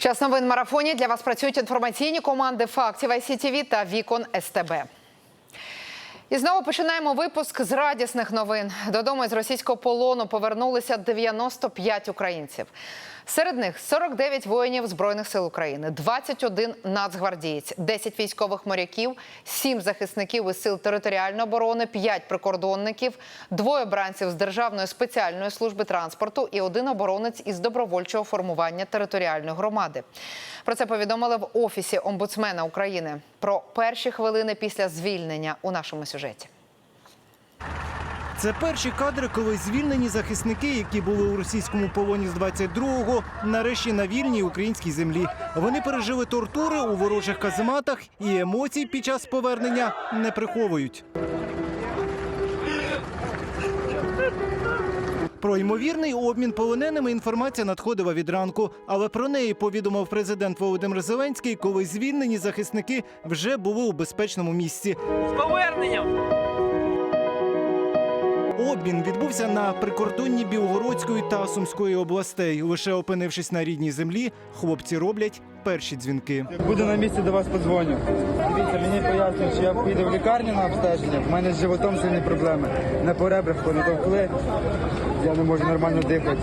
Час новин марафоні для вас працюють інформаційні команди фактів ICTV та Вікон СТБ. І знову починаємо випуск з радісних новин. Додому із російського полону повернулися 95 українців. Серед них 49 воїнів Збройних сил України, 21 нацгвардієць, 10 військових моряків, 7 захисників із сил територіальної оборони, 5 прикордонників, двоє бранців з Державної спеціальної служби транспорту і один оборонець із добровольчого формування територіальної громади. Про це повідомили в офісі омбудсмена України. Про перші хвилини після звільнення у нашому сюжеті. Це перші кадри, коли звільнені захисники, які були у російському полоні з 22-го, нарешті на вільній українській землі. Вони пережили тортури у ворожих казематах і емоцій під час повернення не приховують. Про ймовірний обмін полоненими інформація надходила від ранку, але про неї повідомив президент Володимир Зеленський, коли звільнені захисники вже були у безпечному місці. З поверненням! Обмін відбувся на прикордонні Білгородської та Сумської областей. Лише опинившись на рідній землі, хлопці роблять перші дзвінки. Як буду на місці, до вас подзвоню. Дивіться, мені пояснюють, що я піду в лікарню на обстеження. В мене з животом сильні проблеми. На поребрах понатовкли. Я не можу нормально дихати.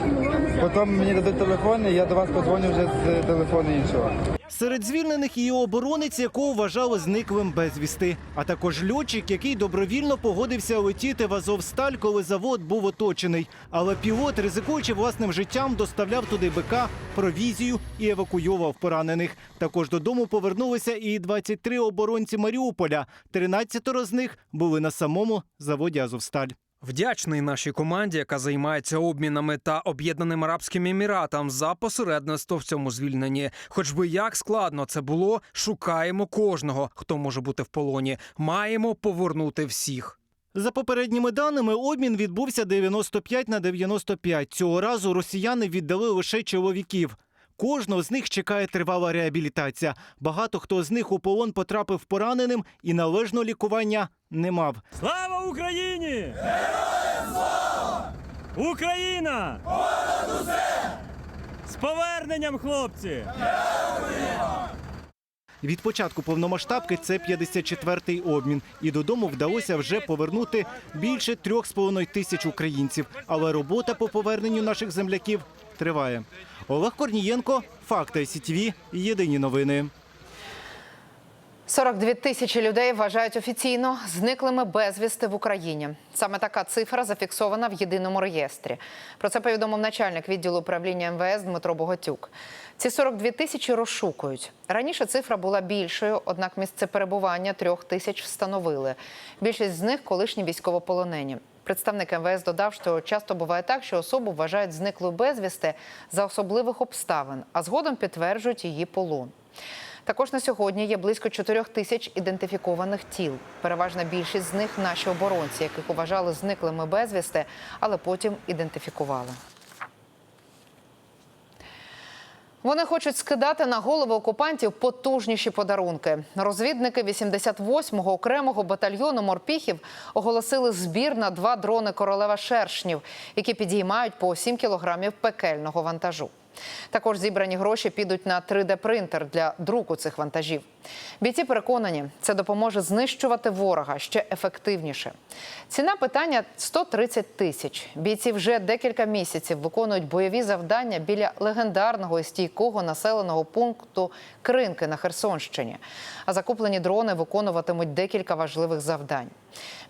Потім мені дадуть телефон, і я до вас подзвоню вже з телефону іншого. Серед звільнених і оборонець, якого вважали зниклим безвісти, а також льотчик, який добровільно погодився летіти в Азовсталь, коли завод був оточений. Але пілот, ризикуючи власним життям, доставляв туди БК, провізію і евакуйовав поранених. Також додому повернулися і 23 оборонці Маріуполя. 13 з них були на самому заводі Азовсталь. Вдячний нашій команді, яка займається обмінами та об'єднаним арабським еміратам за посередництво в цьому звільненні. Хоч би як складно це було, шукаємо кожного, хто може бути в полоні. Маємо повернути всіх. За попередніми даними, обмін відбувся 95 на 95. Цього разу росіяни віддали лише чоловіків. Кожного з них чекає тривала реабілітація. Багато хто з них у полон потрапив пораненим і належного лікування не мав. Слава Україні! Героям слава! Україна! Понад усе! З поверненням, хлопці! Від початку повномасштабки це 54-й обмін, і додому вдалося вже повернути більше трьох з половиною тисяч українців. Але робота по поверненню наших земляків триває. Олег Корнієнко, Факти СІТВ, Єдині новини. 42 тисячі людей вважають офіційно зниклими безвісти в Україні. Саме така цифра зафіксована в єдиному реєстрі. Про це повідомив начальник відділу управління МВС Дмитро Богатюк. Ці 42 тисячі розшукують. Раніше цифра була більшою, однак місце перебування трьох тисяч встановили. Більшість з них колишні військовополонені. Представник МВС додав, що часто буває так, що особу вважають зниклою безвісти за особливих обставин, а згодом підтверджують її полон. Також на сьогодні є близько 4 тисяч ідентифікованих тіл. Переважна більшість з них наші оборонці, яких вважали зниклими безвісти, але потім ідентифікували. Вони хочуть скидати на голови окупантів потужніші подарунки. Розвідники 88-го окремого батальйону морпіхів оголосили збір на два дрони королева шершнів, які підіймають по 7 кілограмів пекельного вантажу. Також зібрані гроші підуть на 3D-принтер для друку цих вантажів. Бійці переконані, це допоможе знищувати ворога ще ефективніше. Ціна питання 130 тисяч. Бійці вже декілька місяців виконують бойові завдання біля легендарного і стійкого населеного пункту Кринки на Херсонщині. А закуплені дрони виконуватимуть декілька важливих завдань: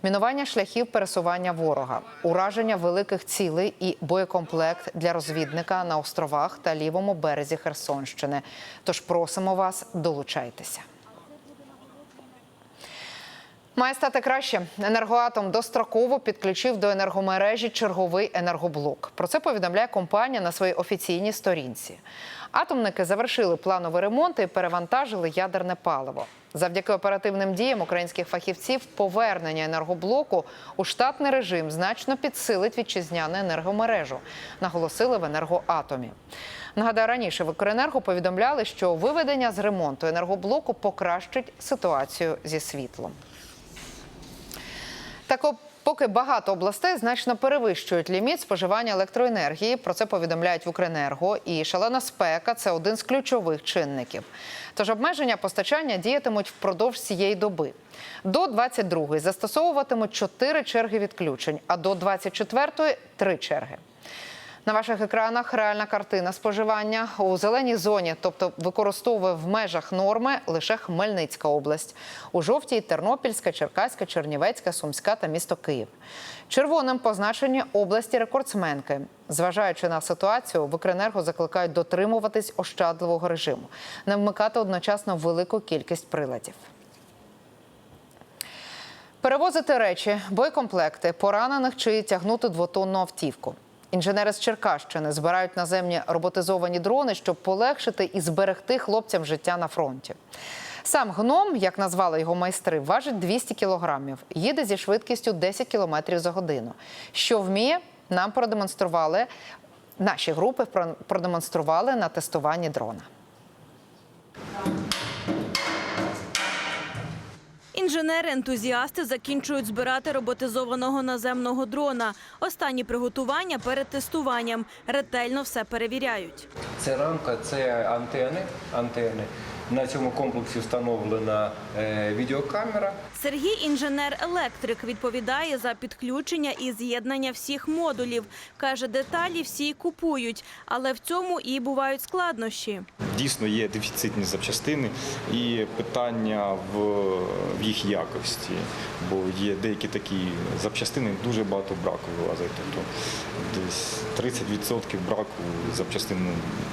мінування шляхів пересування ворога, ураження великих цілей і боєкомплект для розвідника на островах та лівому березі Херсонщини. Тож просимо вас, долучайтеся. Має стати краще. Енергоатом достроково підключив до енергомережі черговий енергоблок. Про це повідомляє компанія на своїй офіційній сторінці. Атомники завершили плановий ремонт і перевантажили ядерне паливо. Завдяки оперативним діям українських фахівців повернення енергоблоку у штатний режим значно підсилить вітчизняну енергомережу, наголосили в енергоатомі. Нагадаю, раніше в «Укренерго» повідомляли, що виведення з ремонту енергоблоку покращить ситуацію зі світлом. Так Поки багато областей значно перевищують ліміт споживання електроенергії. Про це повідомляють в Укренерго. І шалена спека це один з ключових чинників. Тож обмеження постачання діятимуть впродовж цієї доби. До 22-ї застосовуватимуть 4 черги відключень, а до 24-ї – 3 черги. На ваших екранах реальна картина споживання у зеленій зоні, тобто використовує в межах норми лише Хмельницька область. У жовтій Тернопільська, Черкаська, Чернівецька, Сумська та місто Київ. Червоним позначені області рекордсменки. Зважаючи на ситуацію, в Укренерго закликають дотримуватись ощадливого режиму, не вмикати одночасно велику кількість приладів. Перевозити речі, боєкомплекти, поранених чи тягнути двотонну автівку. Інженери з Черкащини збирають наземні роботизовані дрони, щоб полегшити і зберегти хлопцям життя на фронті. Сам гном, як назвали його майстри, важить 200 кілограмів. Їде зі швидкістю 10 кілометрів за годину. Що вміє, нам продемонстрували наші групи про- продемонстрували на тестуванні дрона. Інженери-ентузіасти закінчують збирати роботизованого наземного дрона. Останні приготування перед тестуванням. Ретельно все перевіряють. Це рамка, це антени. антени. На цьому комплексі встановлена е, відеокамера. Сергій інженер-електрик відповідає за підключення і з'єднання всіх модулів. Каже, деталі всі купують, але в цьому і бувають складнощі. Дійсно є дефіцитні запчастини і питання в, в їх якості, бо є деякі такі запчастини, дуже багато браку вилазить. Тобто десь 30% браку запчастин ну,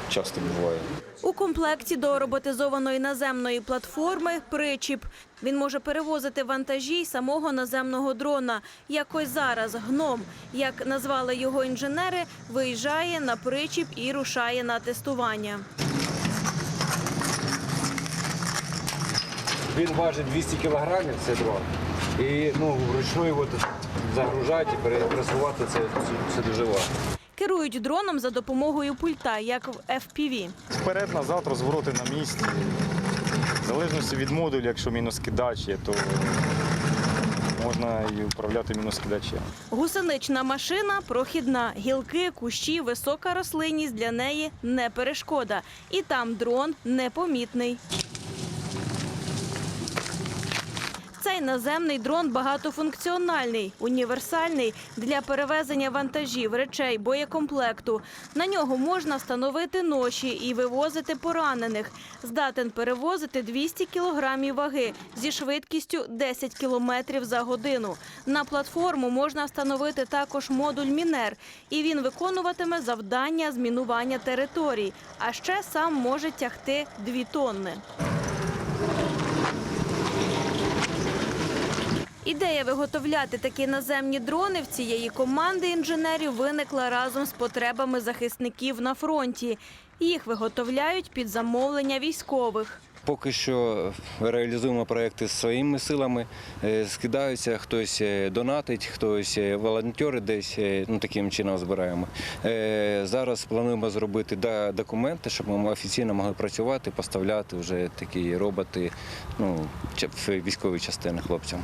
часто буває. У комплекті до роботизованої наземної платформи причіп. Він може перевозити вантажі й самого наземного дрона. Якось зараз гном, як назвали його інженери, виїжджає на причіп і рушає на тестування. Він важить 200 кілограмів, це дрон. І ну, вручну його загружати і пересувати це, це дуже важко. Керують дроном за допомогою пульта, як в FPV. Вперед, назад, розвороти на місці. В залежності від модулю, якщо міноскидач є, то можна і управляти міноскидачем. Гусенична машина прохідна. Гілки, кущі, висока рослинність для неї не перешкода. І там дрон непомітний. Цей наземний дрон багатофункціональний, універсальний для перевезення вантажів, речей, боєкомплекту. На нього можна встановити ноші і вивозити поранених. Здатен перевозити 200 кілограмів ваги зі швидкістю 10 кілометрів за годину. На платформу можна встановити також модуль Мінер, і він виконуватиме завдання з мінування територій. А ще сам може тягти 2 тонни. Ідея виготовляти такі наземні дрони в цієї команди інженерів виникла разом з потребами захисників на фронті. Їх виготовляють під замовлення військових. Поки що реалізуємо проекти своїми силами. Е, Скидаються, хтось е, донатить, хтось е, волонтери десь ну, таким чином збираємо. Зараз плануємо зробити документи, щоб ми офіційно могли працювати, поставляти вже такі роботи ну, в військові частини хлопцям.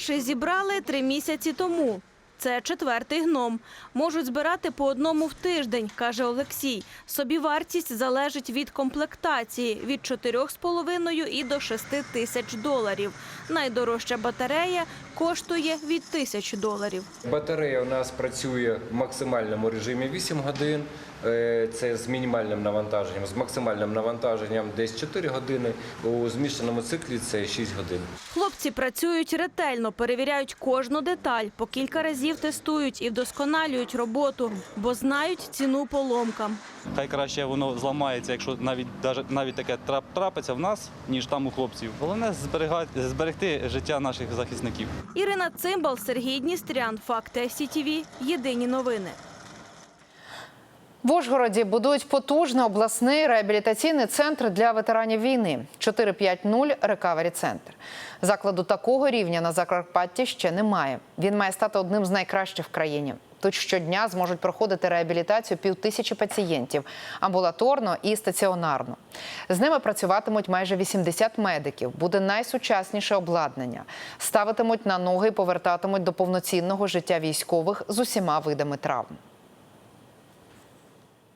Перший зібрали три місяці тому. Це четвертий гном. Можуть збирати по одному в тиждень, каже Олексій. Собівартість залежить від комплектації від 4,5 і до 6 тисяч доларів. Найдорожча батарея коштує від тисячі доларів. Батарея у нас працює в максимальному режимі 8 годин. Е, Це з мінімальним навантаженням, з максимальним навантаженням десь 4 години. У змішаному циклі це 6 годин. Хлопці працюють ретельно, перевіряють кожну деталь, по кілька разів тестують і вдосконалюють роботу, бо знають ціну поломкам. Хай краще воно зламається, якщо навіть навіть таке трап- трапиться в нас, ніж там у хлопців. Головне зберегти життя наших захисників. Ірина Цимбал, Сергій Дністрян. Факти СІТВ. Єдині новини. В Ужгороді будують потужний обласний реабілітаційний центр для ветеранів війни 450 Рекавері Центр. Закладу такого рівня на Закарпатті ще немає. Він має стати одним з найкращих в країні. Тут щодня зможуть проходити реабілітацію півтисячі пацієнтів амбулаторно і стаціонарно. З ними працюватимуть майже 80 медиків. Буде найсучасніше обладнання. Ставитимуть на ноги і повертатимуть до повноцінного життя військових з усіма видами травм.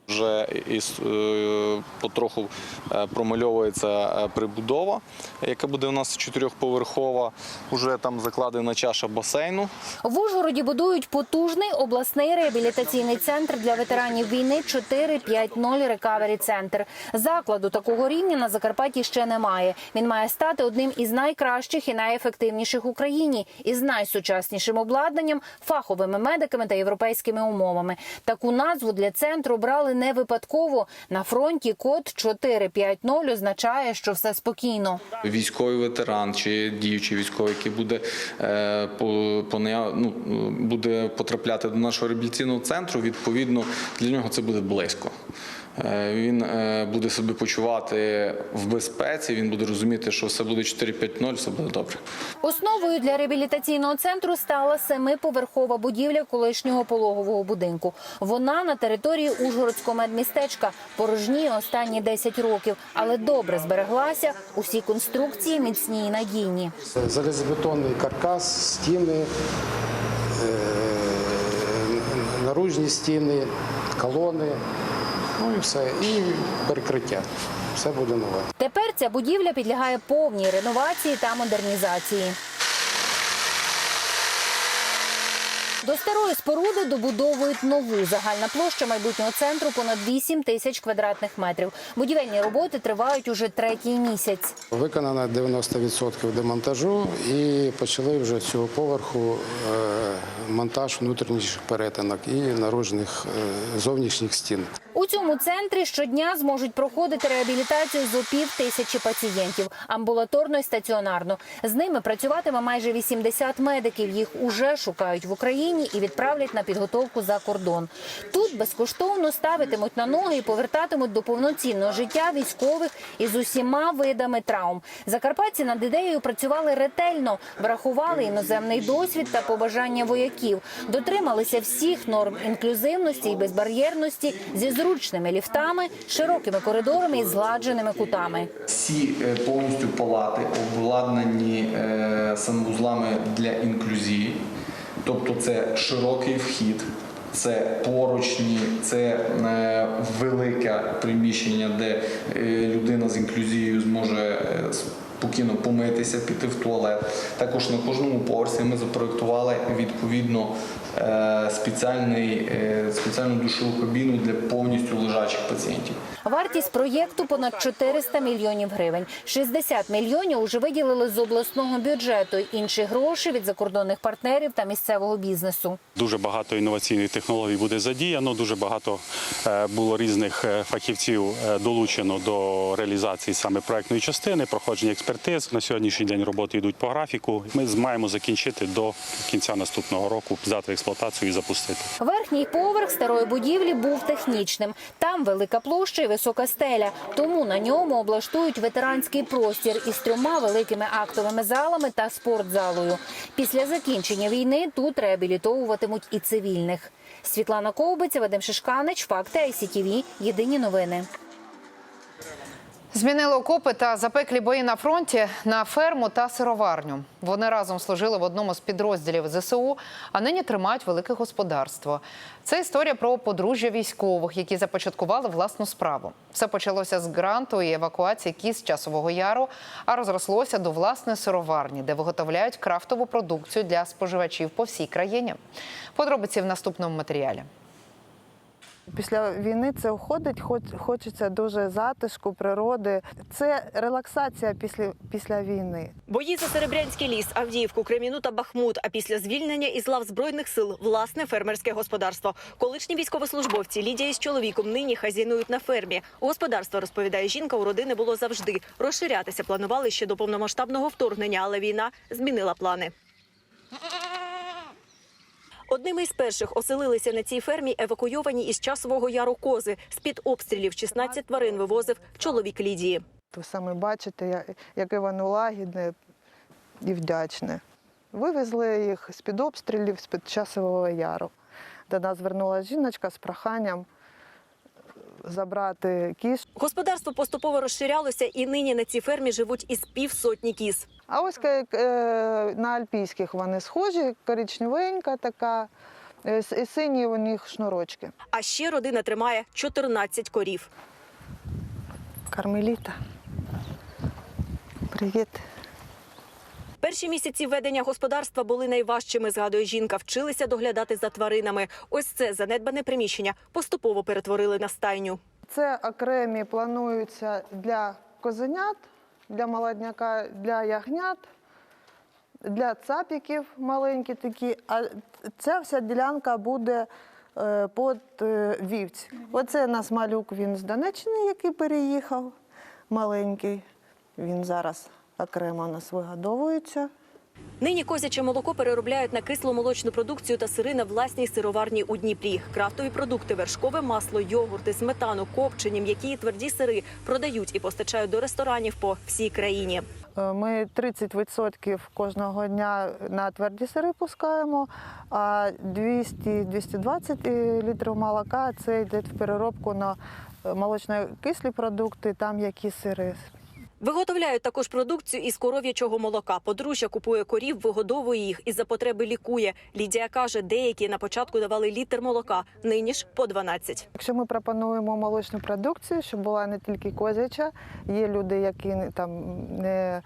Вже із е, потроху е, промальовується е, прибудова, яка буде у нас чотирьохповерхова. Уже там закладена чаша басейну. В Ужгороді будують потужний обласний реабілітаційний центр для ветеранів війни 450 Рекавері Центр. Закладу такого рівня на Закарпатті ще немає. Він має стати одним із найкращих і найефективніших в Україні із найсучаснішим обладнанням, фаховими медиками та європейськими умовами. Таку назву для центру брали не випадково. На фронті код 450 означає, що все спокійно. Військовий ветеран чи діючий військовий, який буде, е, по, по, ну, буде потрапляти до нашого реабілітаційного центру, відповідно, для нього це буде близько. Е, Він е, буде себе почувати в безпеці, він буде розуміти, що все буде 4-5-0, все буде добре. Основою для реабілітаційного центру стала семиповерхова будівля колишнього пологового будинку. Вона на території Ужгородського медмістечка порожніє останні 10 років, але добре збереглася. Усі конструкції міцні і надійні. Залізобетонний каркас, стіни, е, наружні стіни, колони, ну і все. І перекриття. Все буде нове. Тепер ця будівля підлягає повній реновації та модернізації. До старої споруди добудовують нову. Загальна площа майбутнього центру понад 8 тисяч квадратних метрів. Будівельні роботи тривають уже третій місяць. Виконано 90% демонтажу і почали вже з цього поверху е, монтаж внутрішніх перетинок і наружних е, зовнішніх стін. У цьому центрі щодня зможуть проходити реабілітацію зо пів тисячі пацієнтів амбулаторно і стаціонарно. З ними працюватиме майже 80 медиків. Їх уже шукають в Україні і відправлять на підготовку за кордон. Тут безкоштовно ставитимуть на ноги і повертатимуть до повноцінного життя військових із усіма видами травм. Закарпатці над ідеєю працювали ретельно, врахували іноземний досвід та побажання вояків, дотрималися всіх норм інклюзивності і безбар'єрності зі зручними ліфтами, широкими коридорами і згладженими кутами. Всі е, повністю палати обладнані е, санвузлами для інклюзії, тобто це широкий вхід, це поручні, це е, велике приміщення, де людина з інклюзією зможе спокійно помитися, піти в туалет. Також на кожному поверсі ми запроектували відповідно е, спеціальний, е, спеціальну душову кабіну для повністю лежачих пацієнтів. Вартість проєкту понад 400 мільйонів гривень. 60 мільйонів уже виділили з обласного бюджету. Інші гроші від закордонних партнерів та місцевого бізнесу. Дуже багато інноваційних технологій буде задіяно. Дуже багато е, було різних фахівців долучено до реалізації саме проектної частини, проходження експертиз. На сьогоднішній день роботи йдуть по графіку. Ми маємо закінчити до кінця наступного року, здати експлуатацію і запустити. Верхній поверх старої будівлі був технічним. Там велика площа і висока стеля. Тому на ньому облаштують ветеранський простір із трьома великими актовими залами та спортзалою. Після закінчення війни тут реабілітовуватимуть і цивільних. Світлана Ковбиця, Вадим Шишканич, Факти ICTV. Єдині новини. Змінили окопи та запеклі бої на фронті на ферму та сироварню. Вони разом служили в одному з підрозділів ЗСУ, а нині тримають велике господарство. Це історія про подружжя військових, які започаткували власну справу. Все почалося з гранту і евакуації кіз часового яру, а розрослося до власної сироварні, де виготовляють крафтову продукцію для споживачів по всій країні. Подробиці в наступному матеріалі. Після війни це уходить, хоч хочеться дуже затишку, природи. Це релаксація після, після війни. Бої за Серебрянський ліс, Авдіївку, Креміну та Бахмут. А після звільнення із лав збройних сил власне фермерське господарство. Колишні військовослужбовці Лідія із чоловіком нині хазяйнують на фермі. Господарство розповідає жінка. У родини було завжди. Розширятися планували ще до повномасштабного вторгнення, але війна змінила плани. Одними із перших оселилися на цій фермі евакуйовані із часового яру кози. З-під обстрілів 16 тварин вивозив чоловік Лідії. Ви саме бачите, яке воно лагідне і вдячне. Вивезли їх з-під обстрілів, з-під часового яру. До нас звернулася жіночка з проханням забрати кіз. Господарство поступово розширялося, і нині на цій фермі живуть із півсотні кіз. А ось е, на альпійських вони схожі, коричневенька така, е, і сині у них шнурочки. А ще родина тримає 14 корів. Кармеліта. Привіт. Перші місяці ведення господарства були найважчими, згадує жінка. Вчилися доглядати за тваринами. Ось це занедбане приміщення поступово перетворили на стайню. Це окремі плануються для козенят, для молодняка, для ягнят, для цапіків маленькі такі. А ця вся ділянка буде е, під е, вівць. Оце у нас малюк, він з Донеччини, який переїхав, маленький. Він зараз окремо у нас вигодовується. Нині козяче молоко переробляють на кисломолочну продукцію та сири на власній сироварні у Дніпрі. Крафтові продукти, вершкове масло, йогурти, сметану, копчені, м'які і тверді сири продають і постачають до ресторанів по всій країні. Е, Ми 30% кожного дня на тверді сири пускаємо, а 200-220 літрів молока це йде в переробку на е, молочно-кислі продукти, там які сири. Виготовляють також продукцію із коров'ячого молока. Подружжя купує корів, вигодовує їх і за потреби лікує. Лідія каже, деякі на початку давали літр молока, нині ж по 12. Якщо ми пропонуємо молочну продукцію, щоб була не тільки козяча, є люди, які там не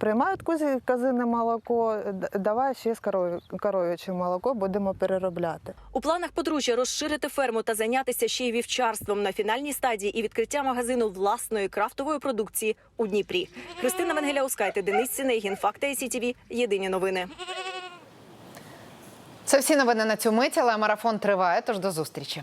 приймають козине молоко, давай ще з коров'я- коров'яче молоко будемо переробляти. У планах подружжя розширити ферму та зайнятися ще й вівчарством на фінальній стадії і відкриття магазину власної крафтової продукції у Дніпрі. Христина Венгеляускайте, Денис Сінегін, Факти СІТВ. Єдині новини. Це всі новини на цю мить, але марафон триває. Тож до зустрічі.